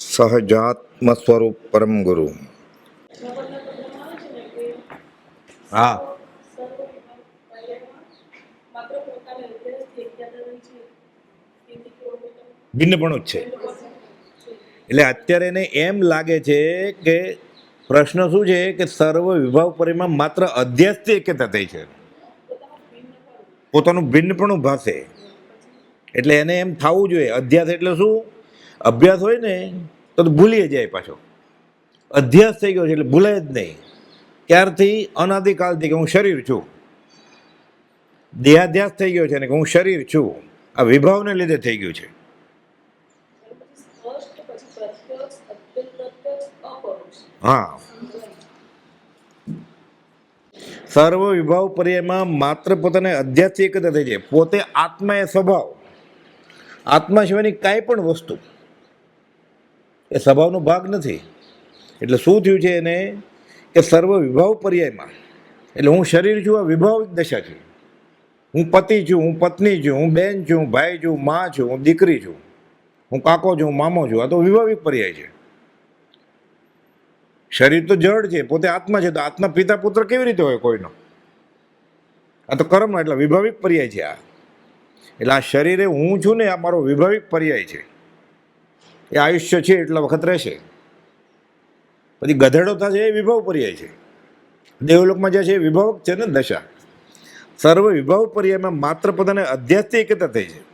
સહજાત્મ સ્વરૂપ પરમ ગુરુ. હા. ભિન્નપણું જ છે. એટલે અત્યારે એને એમ લાગે છે કે પ્રશ્ન શું છે કે સર્વ વિભાવ પરિમાં માત્ર અધ્યાસથી એકતા થઈ છે. પોતાનું ભિન્નપણું ભાષે એટલે એને એમ થવું જોઈએ. અધ્યાસ એટલે શું? અભ્યાસ હોય ને, તો ભૂલી જાય પાછો. અધ્યાસ થઈ ગયો છે એટલે ભૂલાય જ નહીં. ક્યારથી? અનાદિકાળથી કે હું શરીર છું. દેહાધ્યાસ થઈ ગયો છે ને, કે હું શરીર છું. આ વિભાવને લીધે થઈ ગયું છે. હા. સર્વ વિભાવ પર્યાયમાં માત્ર પોતાને અધ્યાત્મિક એકતા થઈ જાય. પોતે આત્મા એ સ્વભાવ. આત્મા સિવાયની કાંઈ પણ વસ્તુ. એ સ્વભાવનો ભાગ નથી. એટલે શું થયું છે એને? કે સર્વ વિભાવ પર્યાયમાં. એટલે હું શરીર છું, આ વિભાવિક દશા છે. હું પતિ છું, હું પત્ની છું, હું બેન છું, ભાઈ છું, મા છું, હું દીકરી છું. હું કાકો છું મામો છું. આ તો વિભાવિક પર્યાય છે. શરીર તો જડ છે, પોતે આત્મા છે. તો આત્મા પિતા પુત્ર કેવી રીતે હોય કોઈનો? આ તો કર્મ એટલે વિભાવિક પર્યાય છે આ. એટલે આ શરીરે હું છું ને આ મારો વિભાવિક પર્યાય છે. એ આયુષ્ય છે એટલા વખત રહેશે. પછી ગધેડો થશે એ વિભાવ પર્યાય છે. દેવલોકમાં જે છે એ વિભાવક છે ને દશા. સર્વ વિભવ પર્યાયમાં માત્ર પોતાને અધ્યાત્મિક એકતા થઈ છે.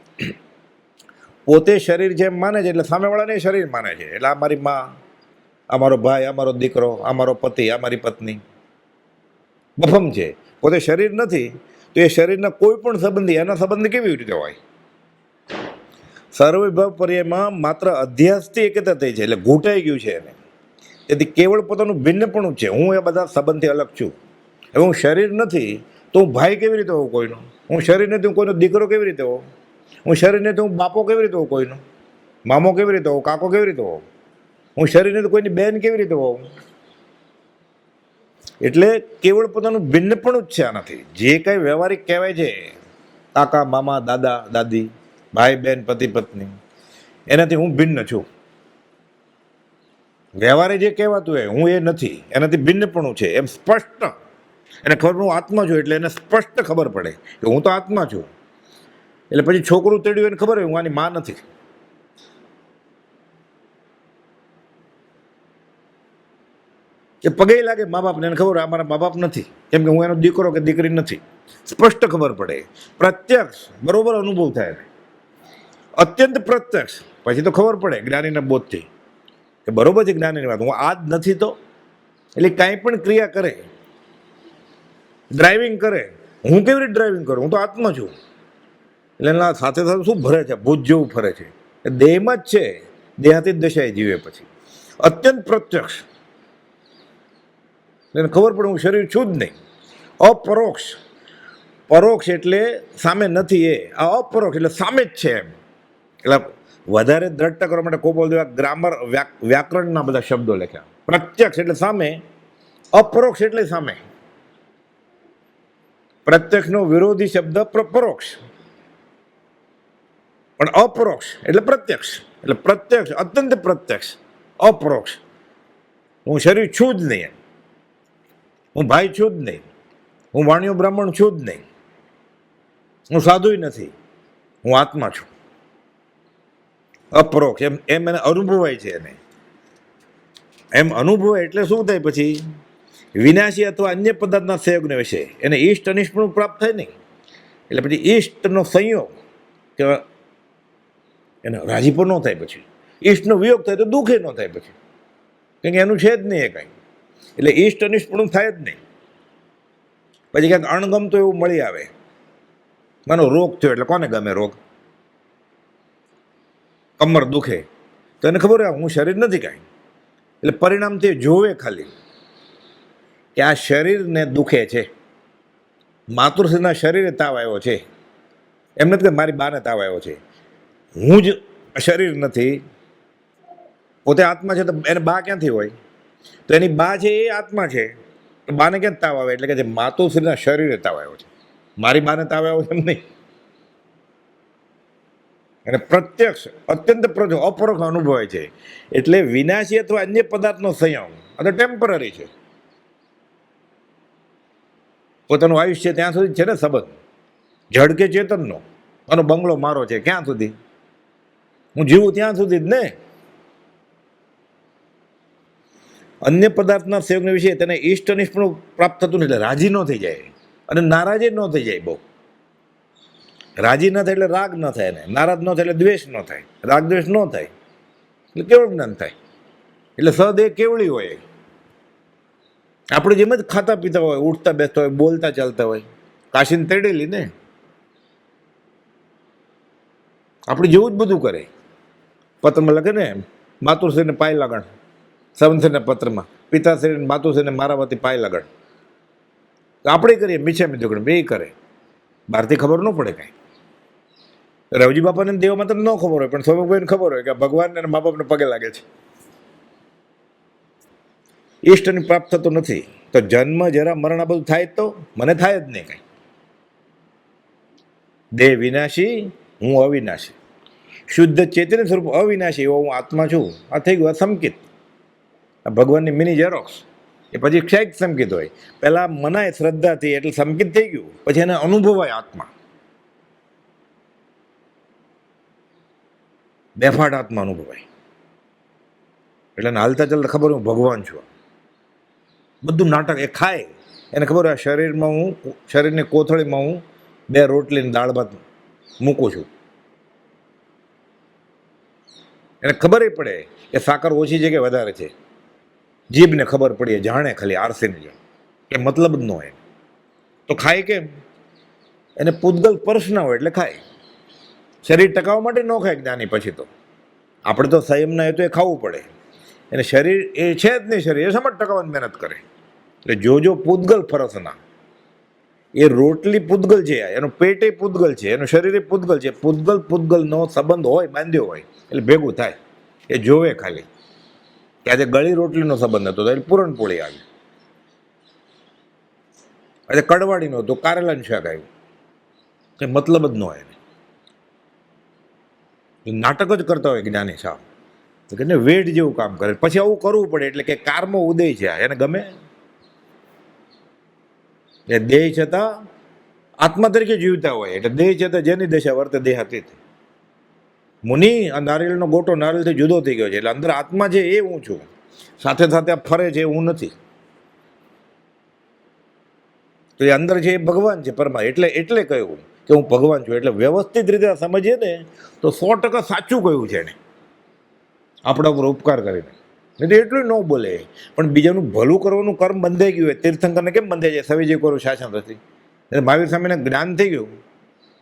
પોતે શરીર જેમ માને છે એટલે સામેવાળાને શરીર માને છે. એટલે આ મારી માં, આ ભાઈ, આ મારો દીકરો, આ મારો પતિ, આ મારી પત્ની. બફમ છે. પોતે શરીર નથી, તો એ શરીરના કોઈ પણ સંબંધી, એના સંબંધ કેવી રીતે હોય? સર્વવિભાવ પર્યાયમાં માત્ર અધ્યાસથી એકતા થઈ છે એટલે ઘૂંટાઈ ગયું છે એને. તેથી કેવળ પોતાનું ભિન્નપણું છે. હું એ બધા સંબંધથી અલગ છું. હવે હું શરીર નથી, તો હું ભાઈ કેવી રીતે હોઉં કોઈનો? હું શરીર નથી, હું કોઈનો દીકરો કેવી રીતે હોઉં? હું શરીર નથી, હું બાપો કેવી રીતે હોઉં કોઈનો? મામો કેવી રીતે હોઉં? કાકો કેવી રીતે હોઉં? હું શરીરને તો કોઈની બેન કેવી રીતે હોઉં? એટલે કેવળ પોતાનું ભિન્નપણું જ છે આનાથી. જે કંઈ વ્યવહારિક કહેવાય છે, કાકા, મામા, દાદા, દાદી ભાઈ બેન, પતિ, પત્ની. એનાથી હું ભિન્ન છું. વ્યવહારે જે કહેવાતું હોય, હું એ નથી. એનાથી ભિન્નપણું છે. એમ સ્પષ્ટ. એને ખબર, હું આત્મા છું એટલે એને સ્પષ્ટ ખબર પડે કે હું તો આત્મા છું. એટલે પછી છોકરું તેડ્યું એને ખબર હોય, હું આની માં નથી. એ પગે લાગે મા બાપને, એને ખબર હોય મારા મા બાપ નથી. કેમ કે હું એનો દીકરો કે દીકરી નથી. સ્પષ્ટ ખબર પડે. પ્રત્યક્ષ, બરોબર અનુભવ થાય. અત્યંત પ્રત્યક્ષ. પછી તો ખબર પડે જ્ઞાનીના બોધથી કે બરોબર છે જ્ઞાનીની વાત. હું આ જ નથી તો? એટલે કાંઈ પણ ક્રિયા કરે ડ્રાઇવિંગ કરે, હું કેવી રીતે ડ્રાઇવિંગ કરું? હું તો આત્મા છું. એટલે એના સાથે સાથે શું ભરે છે? ભૂત જેવું ફરે છે. એ દેહમાં જ છે. દેહાતી દશાએ જીવે પછી. અત્યંત પ્રત્યક્ષ. એને ખબર પડે હું શરીર છું જ નહીં. અપરોક્ષ. પરોક્ષ એટલે સામે નથી એ. આ અપરોક્ષ એટલે સામે જ છે એમ. એટલે વધારે દ્રઢતા કરવા માટે કોપોલ દેવા ગ્રામર વ્યાકરણના બધા શબ્દો લખ્યા. પ્રત્યક્ષ એટલે સામે, અપરોક્ષ એટલે સામે. પ્રત્યક્ષનો વિરોધી શબ્દ પ્ર- પરોક્ષ. પણ અપરોક્ષ એટલે પ્રત્યક્ષ. એટલે પ્રત્યક્ષ, અત્યંત પ્રત્યક્ષ, અપરોક્ષ. હું શરીર છું જ નહીં. હું ભાઈ છું જ નહીં. હું વાણિયો બ્રાહ્મણ છું જ નહીં. હું સાધુય નથી. હું આત્મા છું. અપરોક્ષ એમ એમ એને અનુભવાય છે એને. એમ અનુભવાય એટલે શું થાય પછી? વિનાશી અથવા અન્ય પદાર્થના સંયોગને વિશે. એને ઈષ્ટ અનિષ્ટનું પ્રાપ્ત થાય નહીં. એટલે પછી ઈષ્ટનો સંયોગ કે એનો રાજીપો ન થાય પછી. ઈષ્ટનો વિયોગ થાય તો દુઃખે ન થાય પછી. કેમ કે એનું છે જ નહીં એ કાંઈ. એટલે ઈષ્ટ અનિષ્ટપણું થાય જ નહીં. પછી ક્યાંક અણગમતું એવું મળી આવે. માનો રોગ થયો એટલે કોને ગમે રોગ? કમર દુખે. તો એને ખબર હું શરીર નથી કાંઈ. એટલે પરિણામ તે જોવે ખાલી કે આ શરીરને દુખે છે. માતૃશ્રીના શરીરે તાવ આવ્યો છે. એમ નથી કે મારી બાને તાવ આવ્યો છે. હું જ શરીર નથી. પોતે આત્મા છે તો એને બા ક્યાંથી હોય? તો એની બા છે એ આત્મા છે. બાને ક્યાં તાવ આવે? એટલે કે જે માતુશ્રીના શરીરે તાવ આવ્યો છે. મારી બાને તાવ આવ્યો છે એમ નહીં. અને પ્રત્યક્ષ, અત્યંત અપરોક્ષ અનુભવાય છે. એટલે વિનાશી અથવા અન્ય પદાર્થનો સંયમ આ તો ટેમ્પરરી છે. પોતાનું આયુષ્ય ત્યાં સુધી છે ને સંબંધ. જડ કે ચેતનનો? આનો બંગલો મારો છે ક્યાં સુધી? હું જીવું ત્યાં સુધી જ ને? અન્ય પદાર્થના સંયોગને વિશે તેને ઈષ્ટ અનિષ્ટ પ્રાપ્ત થતું નથી, એટલે રાજી ન થઈ જાય. અને નારાજે ન થઈ જાય બહુ. રાજી ન થાય એટલે રાગ ન થાય ને. નારાજ ન થાય એટલે દ્વેષ ન થાય. રાગ દ્વેષ ન થાય એટલે કેવળ જ્ઞાન થાય? એટલે સદેહ કેવળી હોય? આપણે જેમ જ ખાતા પીતા હોય, ઉઠતા બેસતા હોય, બોલતા ચાલતા હોય, કાશીને તેડેલી ને. આપણે જેવું જ બધું કરે. પત્રમાં લખે ને માતુશ્રીને પાય લાગણ. સંવંતરીના પત્રમાં. પિતાશ્રીને માતુશ્રીને મારા વતી પાય લાગણ. આપણે કરીએ મીઠા મીઠું બે કરે. બહારથી ખબર ન પડે કાંઈ. રવજી બાપાને ને દેવા માત્ર ન ખબર હોય, પણ સ્વભાવભાઈને ખબર હોય કે ભગવાન અને મા બાપને પગે લાગે છે. ઈષ્ટની પ્રાપ્ત થતો નથી. તો જન્મ જરા મરણ બધું થાય તો? મને થાય જ નહીં કાંઈ. દેહ વિનાશી, હું અવિનાશી. શુદ્ધ ચેતન સ્વરૂપ અવિનાશી, એવો હું આત્મા છું. આ થઈ ગયું આ સંકિત. આ ભગવાનની મિની ઝેરોક્સ એ પછી ક્ષય સંકિત હોય. પહેલાં મનાય શ્રદ્ધાથી એટલે સંકિત થઈ ગયું. પછી એને અનુભવાય આત્મા. બેફાટ આત્મા અનુભવાય. એટલે હાલતા ચાલતા ખબર હું ભગવાન છું બધું નાટક એ ખાય. એને ખબર હોય શરીરમાં હું, શરીરની કોથળીમાં હું બે રોટલીને દાળ ભાત મૂકું છું. એને ખબર પડે કે સાકર ઓછી છે કે વધારે છે. જીભને ખબર પડી જાણે ખાલી આરસીને જાણે. કે મતલબ જ ન હોય તો ખાય કેમ? એને પૂતગલ સ્પર્શ ના હોય એટલે ખાય. શરીર ટકાવવા માટે ન ખાય જ્ઞાની પછી તો. આપણે તો સંયમના તો એ ખાવું પડે. એને શરીર એ છે જ નહીં શરીર, એ સમજ ટકાવવાની મહેનત કરે? એટલે જોજો જો પૂતગલ ફરસના. એ રોટલી પૂતગલ છે એનું પેટે પૂતગલ છે, એનું શરીરે પૂતગલ છે, પૂતગલ પૂતગલનો સંબંધ હોય, બાંધ્યો હોય, એટલે ભેગું થાય. એ જોવે ખાલી. કે આજે ગળી રોટલીનો સંબંધ હતો એટલે પૂરણપોળી આવી. આજે કડવાડીનો હતો, કારેલાનું શાક આવ્યું. કંઈ મતલબ જ ન હોય નાટક જ કરતા હોય જ્ઞાની સાહેબ. કે વેડ જેવું કામ કરે. પછી આવું કરવું પડે એટલે કે કારમો ઉદય છે. એને ગમે? એ દેહ છતાં આત્મા તરીકે જીવતા હોય. એટલે દેહ છતાં જેની દશા વર્તે દેહ હતી મુનિ આ નારિયેળનો ગોટો નારિયેળથી જુદો થઈ ગયો છે. એટલે અંદર આત્મા છે એ હું છું. સાથે સાથે આ ફરે છે હું નથી. તો એ અંદર છે એ ભગવાન છે પરમા એટલે એટલે કહ્યું. કે હું ભગવાન છું એટલે વ્યવસ્થિત રીતે સમજીએ ને, તો સો ટકા સાચું કહ્યું છે એને. આપણા ઉપર ઉપકાર કરીને. નહીં તો એટલું ન બોલે. પણ બીજાનું ભલું કરવાનું કર્મ બંધાઈ ગયું હોય, તીર્થંકરને કેમ બંધાઈ જાય? સવિજય કરું, શાસન નથી એટલે મહાવીર સ્વામીને જ્ઞાન થઈ ગયું.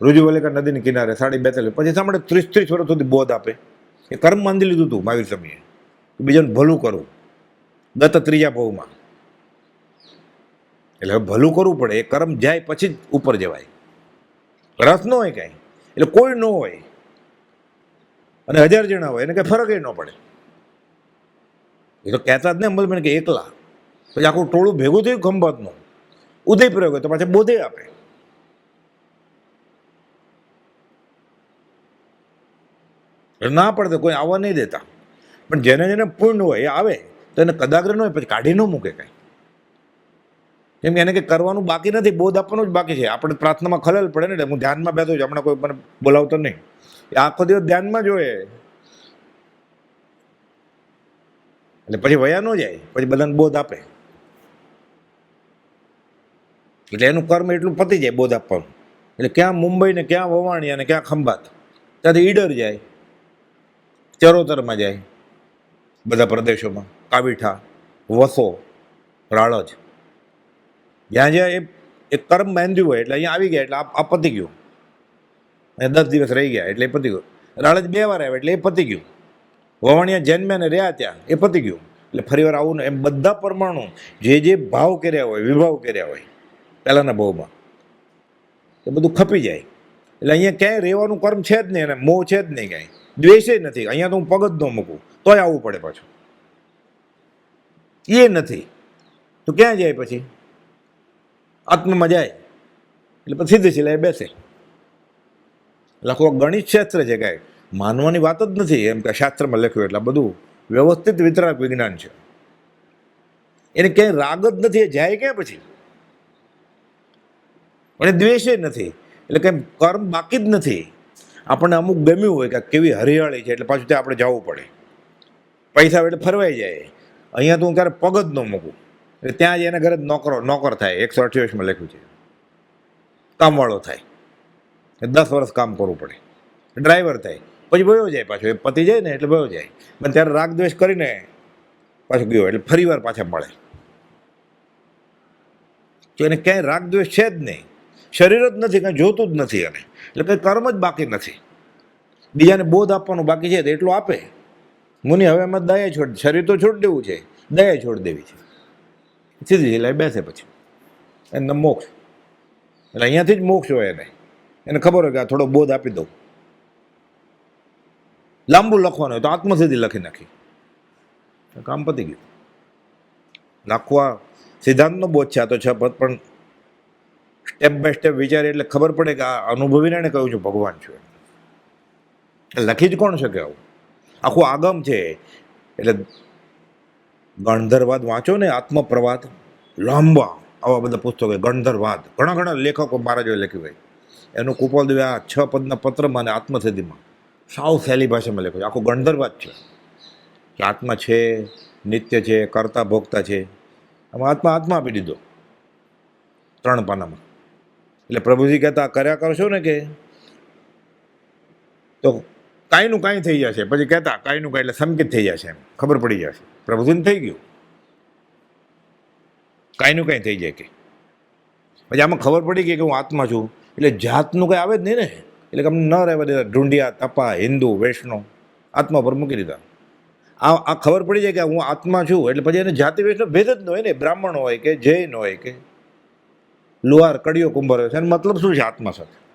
રુજુવલિકા નદીની કિનારે સાડી બેતાલીસ પછી સામે ત્રીસ ત્રીસ વર્ષ સુધી બોધ આપે. એ કર્મ બાંધી લીધું હતું મહાવીર સ્વામીએ. બીજાનું ભલું કરું. ગત ત્રીજા ભાવમાં. એટલે હવે ભલું કરવું પડે. એ કર્મ જાય પછી જ ઉપર જવાય. રસ ન હોય કાંઈ. એટલે કોઈ ન હોય. અને હજાર જણા હોય, એને કંઈ ફરક ન પડે. એ તો કહેતા જ ને અમલબેન કે એકલા. પછી આખું ટોળું ભેગું થયું ખંભાતનું. ઉદય પ્રયોગ તો પાછા બોધે આપે. ના પડે તો કોઈ આવવા નહીં દેતા. પણ જેને જેને પૂર્ણ હોય એ આવે. તો એને કદાગ્ર ન હોય, પછી કાઢી ન મૂકે કાંઈ. કેમ કે એને કે કરવાનું બાકી નથી, બોધ આપવાનું જ બાકી છે. આપણે પ્રાર્થનામાં ખલેલ પડે ને હું ધ્યાનમાં બેઠો છું, હમણાં કોઈ મને બોલાવતો નહીં. એ આખો દિવસ ધ્યાનમાં જોઈએ એટલે પછી વયા ન જાય, પછી બધાને બોધ આપે. એટલે એનું કર્મ એટલું પતી જાય બોધ આપવાનું. એટલે ક્યાં મુંબઈ ને ક્યાં વવાણી અને ક્યાં ખંભાત. ત્યાંથી ઈડર જાય, ચરોતરમાં જાય, બધા પ્રદેશોમાં. કાવીઠા, વસો, રાળજ. જ્યાં જ્યાં એ એક કર્મ બાંધ્યું હોય એટલે અહીંયા આવી ગયા એટલે આ પતી ગયું. અને દસ દિવસ રહી ગયા એટલે એ પતી ગયું. રાળજ બે વાર આવ્યા એટલે એ પતી ગયું. વવાણિયા જન્મ્યા ને રહ્યા ત્યાં, એ પતી ગયું. એટલે ફરી વાર આવું ને એમ બધા પરમાણુ જે જે ભાવ કર્યા હોય, વિભાવ કર્યા હોય, પહેલાંના ભાવમાં, એ બધું ખપી જાય. એટલે અહીંયા ક્યાંય રહેવાનું કર્મ છે જ નહીં અને મોહ છે જ નહીં કાંઈ દ્વેષે નથી. અહીંયા તો હું પગ જ ન મૂકું, તોય આવવું પડે પાછું. એ નથી. તો ક્યાં જાય પછી? આત્મામાં જાય. એટલે પછી સીધે સિલાય બેસે. લખવા ગણિત શાસ્ત્ર છે કાંઈ. માનવાની વાત જ નથી. એમ કે શાસ્ત્રમાં લખ્યું એટલે બધું વ્યવસ્થિત વિતરાક વિજ્ઞાન છે. એને ક્યાંય રાગ જ નથી. એ જાય ક્યાં પછી? અને દ્વેષે નથી. એટલે કંઈ કર્મ બાકી જ નથી. આપણને અમુક ગમ્યું હોય કે કેવી હરિયાળી છે એટલે પાછું ત્યાં આપણે જવું પડે. પૈસા એટલે ફરવાઈ જાય. અહીંયા તો હું ક્યારે પગ જ ન મૂકું. ત્યાં જ એના ઘરે નોકરો નોકર થાય. એકસો અઠ્યાવીસમાં લખ્યું છે. કામવાળો થાય. દસ વર્ષ કામ કરવું પડે. ડ્રાઈવર થાય. પછી ભયો જાય પાછો. એ પતિ જાય ને એટલે ભયો જાય. પણ ત્યારે રાગ દ્વેષ કરીને પાછો ગયો. એટલે ફરી વાર પાછા મળે. તો એને ક્યાંય રાગ દ્વેષ છે જ નહીં. શરીર જ નથી, કાંઈ જોતું જ નથી એને. એટલે કંઈ કર્મ જ બાકી નથી. બીજાને બોધ આપવાનું બાકી છે તો એટલું આપે. મુનિ હવે એમાં દયા છોડ શરીર તો છોડી દેવું છે. દયા છોડી દેવી છે. સીધી સિલાઈ બેસે પછી. એને મોક્ષ. એટલે અહીંયાથી જ મોક્ષ હોય એને. એને ખબર હોય કે આ થોડો બોધ આપી દઉં. લાંબુ લખવાનું હોય તો આત્મસિદ્ધિ લખી નાખી. કામ પતી ગયું. નાખવા સિદ્ધાંતનો બોધ છે, આ તો છે પદ પણ સ્ટેપ બાય સ્ટેપ વિચારે એટલે ખબર પડે કે આ અનુભવીને એને કહ્યું છું, ભગવાન છું. લખી જ કોણ શકે આવું? આખું આગમ છે. એટલે ગણધરવાદ વાંચો ને આત્મપ્રવાદ લાંબા. આવા બધા પુસ્તકો ગણધરવાદ. ઘણા ઘણા લેખકો મહારાજોએ લખ્યું હોય. એનું કુપોલ આ છ પદના પત્રમાં અને આત્મસિદ્ધિમાં સાવ સહેલી ભાષામાં લખ્યું આખું ગણધરવાદ છે. કે આત્મા છે, નિત્ય છે, કરતા, ભોગતા છે. આમાં આત્મા આત્મા આપી દીધો. ત્રણ પાનામાં. એટલે પ્રભુજી કહેતા, કર્યા કરશો ને કે? તો કાંઈનું કાંઈ થઈ જશે. પછી કહેતા, કાંઈનું કાંઈ. એટલે સંકેત થઈ જશે એમ. ખબર પડી જશે. પ્રભુજીને થઈ ગયું. કાંઈનું કાંઈ થઈ જાય કે. પછી આમાં ખબર પડી ગઈ કે હું આત્મા છું. એટલે જાતનું કંઈ આવે જ નહીં ને. એટલે કે અમને ન રહેવા દેતા. ઢૂંઢિયા, તપા, હિન્દુ, વૈષ્ણવ, આત્મા પર મૂકી દીધા. આ આ ખબર પડી જાય કે હું આત્મા છું. એટલે પછી એને જાતિ, વૈષ્ણવ ભેદ જ ન હોય ને. બ્રાહ્મણ હોય કે જૈન હોય કે લુહાર, કડિયો, કુંભાર હોય છે. એનો મતલબ શું છે આત્મા સાથે?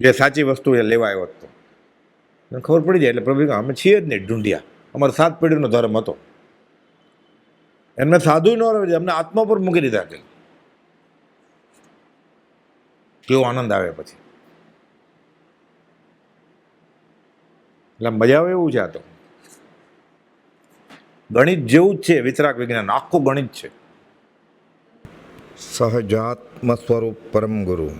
જે સાચી વસ્તુ એ લેવા આવ્યો હતો ખબર પડી જાય. એટલે પ્રભુ અમે છીએ જ નહીં, ઢૂંઢિયા. અમારો સાત પેઢીનો ધર્મ હતો. એમને સાધુ ન રહે એમને આત્મા પર મૂકી દીધા કે કેવો આનંદ આવે પછી. એટલે મજા આવે એવું છે આ તો. ગણિત જેવું જ છે, વિતરાક વિજ્ઞાન. આખું ગણિત છે. સહજાત્મ સ્વરૂપ પરમ ગુરુ.